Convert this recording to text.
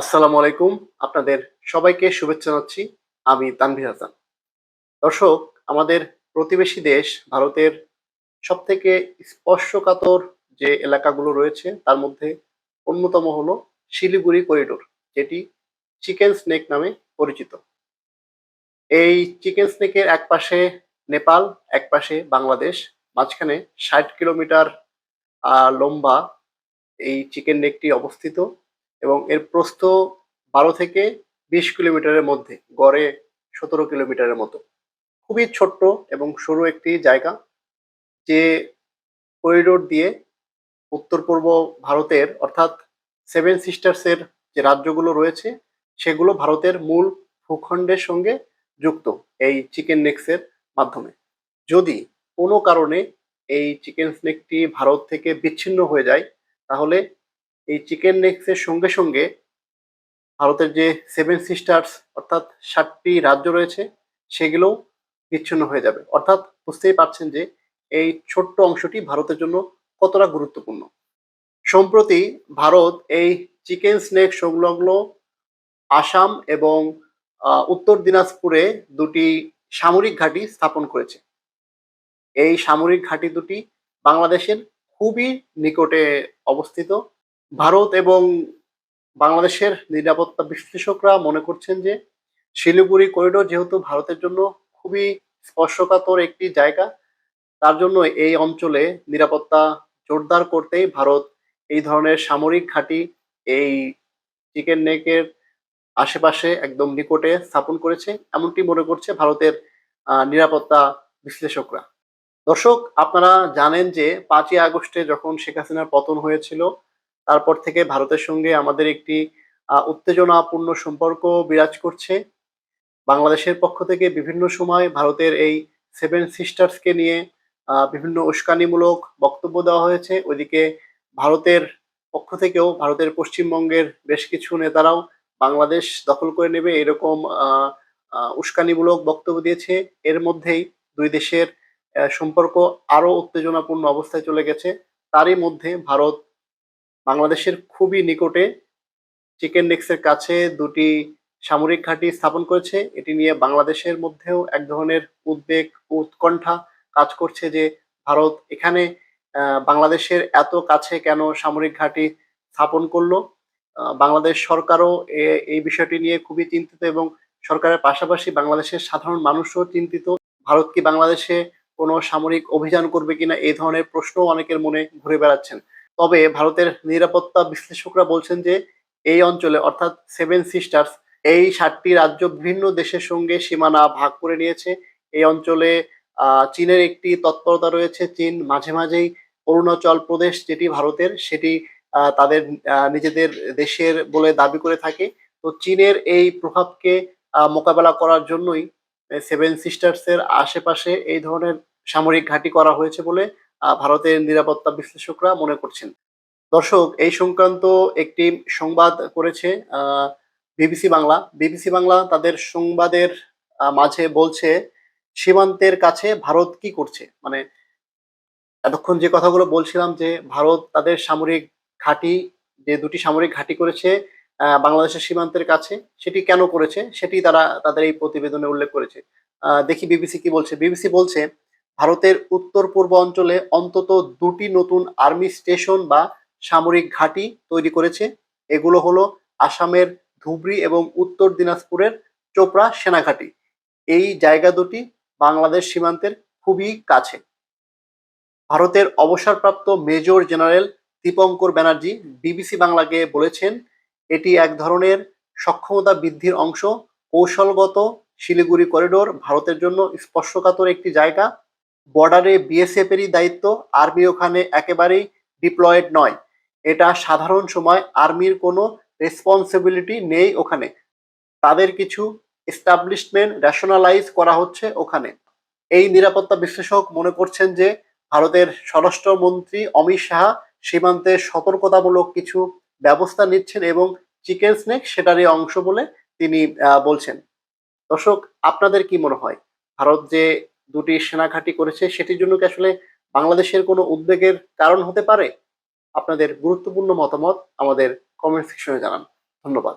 আসসালামু আলাইকুম। আপনাদের সবাইকে শুভেচ্ছা জানাচ্ছি। আমি তানভীর হাসান। দর্শক, আমাদের প্রতিবেশী দেশ ভারতের সব থেকে স্পর্শকাতর যে এলাকাগুলো রয়েছে, তার মধ্যে অন্যতম হলো শিলিগুড়ি করিডোর যেটি চিকেন স্নেক নামে পরিচিত। এই চিকেন স্নেকের এক পাশে নেপাল এক পাশে বাংলাদেশ, মাঝখানে ষাট কিলোমিটার লম্বা এই চিকেন নেকটি অবস্থিত। এবং এর প্রস্থ বারো থেকে বিশ কিলোমিটারের মধ্যে, গড়ে সতেরো কিলোমিটারের মতো। খুবই ছোট্ট এবং সরু একটি জায়গা, যে করিডোর দিয়ে উত্তর পূর্ব ভারতের অর্থাৎ সেভেন সিস্টার্সের যে রাজ্যগুলো রয়েছে, সেগুলো ভারতের মূল ভূখণ্ডের সঙ্গে যুক্ত এই চিকেন নেক্সের মাধ্যমে। যদি কোনো কারণে এই চিকেন স্নেকটি ভারত থেকে বিচ্ছিন্ন হয়ে যায়, তাহলে এই চিকেন নেক্সের সঙ্গে সঙ্গে ভারতের যে সেভেন সিস্টার্স অর্থাৎ সাতটি রাজ্য রয়েছে, সেগুলোও বিচ্ছিন্ন হয়ে যাবে। অর্থাৎ বুঝতেই পারছেন যে এই ছোট্ট অংশটি ভারতের জন্য কতটা গুরুত্বপূর্ণ। সম্প্রতি ভারত এই চিকেন স্নেক সংলগ্ন আসাম এবং উত্তর দিনাজপুরে দুটি সামরিক ঘাঁটি স্থাপন করেছে। এই সামরিক ঘাঁটি দুটি বাংলাদেশের খুবই নিকটে অবস্থিত। ভারত এবং বাংলাদেশের নিরাপত্তা বিশ্লেষকরা মনে করছেন যে শিলিগুড়ি করিডোর যেহেতু ভারতের জন্য খুবই স্পর্শকাতর একটি জায়গা, তার জন্য এই অঞ্চলে নিরাপত্তা জোরদার করতেই ভারত এই ধরনের সামরিক ঘাঁটি এই চিকেন নেকের আশেপাশে একদম নিকটে স্থাপন করেছে, এমনটি মনে করছে ভারতের নিরাপত্তা বিশ্লেষকরা। দর্শক, আপনারা জানেন যে পাঁচই আগস্টে যখন শেখ হাসিনার পতন হয়েছিল তারপর থেকে ভারতের সঙ্গে আমাদের একটি উত্তেজনাপূর্ণ সম্পর্ক বিরাজ করছে। বাংলাদেশের পক্ষ থেকে বিভিন্ন সময় ভারতের এই সেভেন সিস্টার্সকে নিয়ে বিভিন্ন উস্কানিমূলক বক্তব্য দেওয়া হয়েছে। ওইদিকে ভারতের পক্ষ থেকেও ভারতের পশ্চিমবঙ্গের বেশ কিছু নেতারাও বাংলাদেশ দখল করে নেবে এরকম উস্কানিমূলক বক্তব্য দিয়েছে। এর মধ্যেই দুই দেশের সম্পর্ক আরও উত্তেজনাপূর্ণ অবস্থায় চলে গেছে। তারই মধ্যে ভারত বাংলাদেশের খুবই নিকটে চিকেন নেক্সের কাছে দুটি সামরিক ঘাঁটি স্থাপন করেছে। এটি নিয়ে বাংলাদেশের মধ্যেও এক ধরনের উদ্বেগ, উৎকণ্ঠা কাজ করছে যে ভারত এখানে বাংলাদেশের এত কাছে কেন সামরিক ঘাঁটি স্থাপন করল। বাংলাদেশ সরকারও এই বিষয়টি নিয়ে খুবই চিন্তিত এবং সরকারের পাশাপাশি বাংলাদেশের সাধারণ মানুষও চিন্তিত। ভারত কি বাংলাদেশে কোনো সামরিক অভিযান করবে কিনা এই ধরনের প্রশ্ন অনেকের মনে ঘুরে বেড়াচ্ছেন। তবে ভারতের নিরাপত্তা বিশ্লেষকরা বলছেন যে এই অঞ্চলে, অর্থাৎ সেভেন সিস্টার্স এই সাতটি রাজ্য বিভিন্ন দেশের সঙ্গে সীমানা ভাগ করে নিয়েছে। এই অঞ্চলে চীনের একটি তৎপরতা রয়েছে। চীন মাঝে মাঝেই অরুণাচল প্রদেশ যেটি ভারতের, সেটি তাদের নিজেদের দেশের বলে দাবি করে থাকে। তো চীনের এই প্রভাবকে মোকাবেলা করার জন্যই সেভেন সিস্টার্স এর আশেপাশে এই ধরনের সামরিক ঘাঁটি করা হয়েছে বলে ভারতের নিরাপত্তা বিশ্লেষকরা মনে করছেন। দর্শক, এই সংক্রান্ত একটি সংবাদ করেছে বিবিসি বাংলা। বিবিসি বাংলা তাদের সংবাদের মাঝে বলছে, সীমান্তের কাছে ভারত কি করছে? মানে এতক্ষণ যে কথাগুলো বলছিলাম যে, ভারত তাদের সামরিক ঘাঁটি, যে দুটি সামরিক ঘাঁটি করেছে বাংলাদেশের সীমান্তের কাছে, সেটি কেন করেছে? সেটি তারা, তাদের এই প্রতিবেদনে উল্লেখ করেছে। দেখি বিবিসি কি বলছে। বিবিসি বলছে ভারতের উত্তর পূর্ব অঞ্চলে অন্তত দুটি নতুন আর্মি স্টেশন বা সামরিক ঘাঁটি তৈরি করেছে। এগুলো হলো আসামের ধুবড়ি এবং উত্তর দিনাজপুরের চোপড়া সেনাঘাঁটি। এই জায়গা দুটি বাংলাদেশ সীমান্তের খুবই কাছে। ভারতের অবসরপ্রাপ্ত major general Dipankar Banerjee BBC বাংলাকে বলেছেন, এটি এক ধরনের সক্ষমতা বৃদ্ধির অংশ। কৌশলগত শিলিগুড়ি করিডোর ভারতের জন্য স্পর্শকাতর একটি জায়গা। বর্ডারে বিএসএফ এরই দায়িত্ব আর্মি ওখানে একেবারেই ডিপ্লয়েড নয়। এটা সাধারণ সময় আর্মির কোনো রেসপন্সিবিলিটি নেই ওখানে। তাদের কিছু এস্টাবলিশমেন্ট রেশনালাইজ করা হচ্ছে ওখানে। এই নিরাপত্তা বিশ্লেষক মনে করছেন যে, ভারতের স্বরাষ্ট্রমন্ত্রী অমিত শাহ সীমান্তে সতর্কতামূলক কিছু ব্যবস্থা নিচ্ছেন এবং চিকেন স্নেক সেটারই অংশ বলে তিনি বলছেন। দর্শক, আপনাদের কি মনে হয়? ভারত যে দুটি সেনাঘাঁটি করেছে, সেটির জন্য কি আসলে বাংলাদেশের কোনো উদ্বেগের কারণ হতে পারে? আপনাদের গুরুত্বপূর্ণ মতামত আমাদের কমেন্ট সেকশনে জানান। ধন্যবাদ।